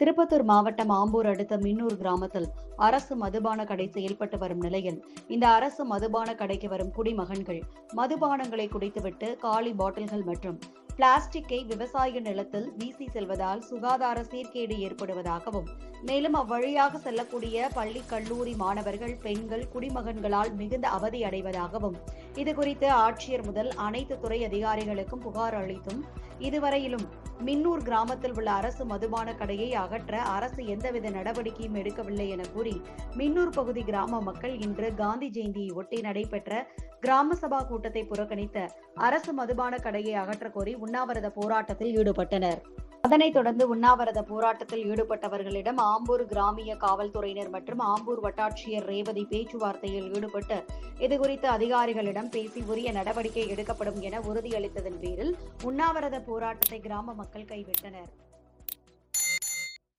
திருப்பத்தூர் மாவட்டம் ஆம்பூர் அடுத்த மின்னூர் கிராமத்தில் அரசு மதுபான கடை செயல்பட்டு வரும் நிலையில் இந்த அரசு மதுபான கடைக்கு வரும் குடிமகன்கள் மதுபானங்களை குடித்துவிட்டு காலி பாட்டில்கள் மற்றும் பிளாஸ்டிக்கை விவசாய நிலத்தில் வீசி செல்வதால் சுகாதார சீர்கேடு ஏற்படுவதாகவும் மேலும் அவ்வழியாக செல்லக்கூடிய பள்ளி கல்லூரி மாணவர்கள் பெண்கள் குடிமகன்களால் மிகுந்த அவதி அடைவதாகவும் இது குறித்து ஆட்சியர் முதல் அனைத்து துறை அதிகாரிகளுக்கும் புகார் அளித்தும் இதுவரையிலும் மின்னூர் கிராமத்தில் உள்ள அரசு மதுபான கடையை அகற்ற அரசு எந்தவித நடவடிக்கையும் எடுக்கவில்லை என கூறி மின்னூர் பகுதி கிராம மக்கள் இன்று காந்தி ஜெயந்தியை ஒட்டி நடைபெற்ற கிராம சபா கூட்டத்தை புறக்கணித்த அரசு மதுபான கடையை அகற்ற கோரி உண்ணாவிரத போராட்டத்தில் ஈடுபட்டனர். அதனைத் தொடர்ந்து உண்ணாவிரத போராட்டத்தில் ஈடுபட்டவர்களிடம் ஆம்பூர் கிராமிய காவல்துறையினர் மற்றும் ஆம்பூர் வட்டாட்சியர் ரேவதி பேச்சுவார்த்தையில் ஈடுபட்டு இதுகுறித்து அதிகாரிகளிடம் பேசி உரிய நடவடிக்கை எடுக்கப்படும் என உறுதியளித்ததன் பேரில் உண்ணாவிரத போராட்டத்தை கிராம மக்கள் கைவிட்டனர்.